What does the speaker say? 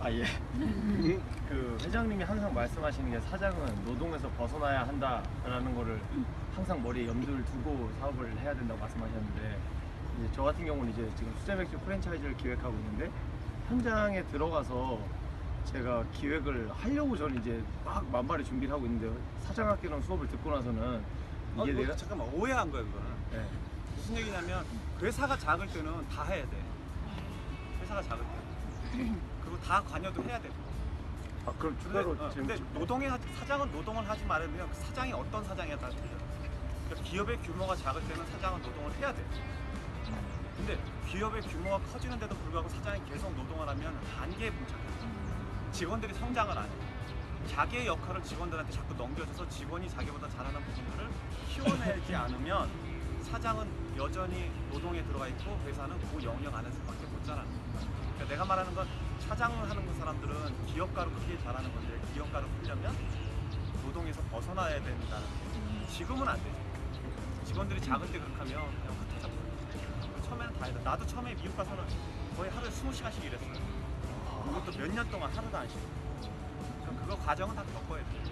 아 예. 그 회장님이 항상 말씀하시는 게 사장은 노동에서 벗어나야 한다라는 거를 항상 머리에 염두를 두고 사업을 해야 된다고 말씀하셨는데 이제 저 같은 경우는 이제 지금 수제맥주 프랜차이즈를 기획하고 있는데 현장에 들어가서 제가 기획을 하려고 저는 이제 막 만발의 준비를 하고 있는데 사장학교랑 수업을 듣고 나서는 어, 이게 뭐, 내가 잠깐만 오해한 거야 그거는. 네. 무슨 얘기냐면 회사가 작을 때는 다 해야 돼. 회사가 작을 때 그리고 다 관여도 해야 돼아 그럼 근데, 추가로 어, 지금 근데 노동의 사- 사장은 노동을 하지 말으면 그 사장이 어떤 사장이야 따라 틀려 그러니까 기업의 규모가 작을 때는 사장은 노동을 해야 돼 근데 기업의 규모가 커지는데도 불구하고 사장이 계속 노동을 하면 한계에 봉착해 직원들이 성장을 안 해. 자기의 역할을 직원들한테 자꾸 넘겨줘서 직원이 자기보다 잘하는 부분들을 키워내지 않으면 사장은 여전히 노동에 들어가 있고 회사는 그 영역 안에서 밖에 못 자라는 거야. 그러니까 내가 말하는 건 사장을 하는 그 사람들은 기업가로 크게 잘하는 건데 기업가로 크려면 노동에서 벗어나야 된다는 거. 지금은 안 되죠. 직원들이 작을 때 그렇게 하면 그냥 흩어져 버려. 처음에는 다 해다. 나도 처음에 미국 가서는 거의 하루에 20시간씩 일했어요. 그것도 몇 년 동안 하루도 안 쉬고. 그거 과정은 다 겪어야 돼.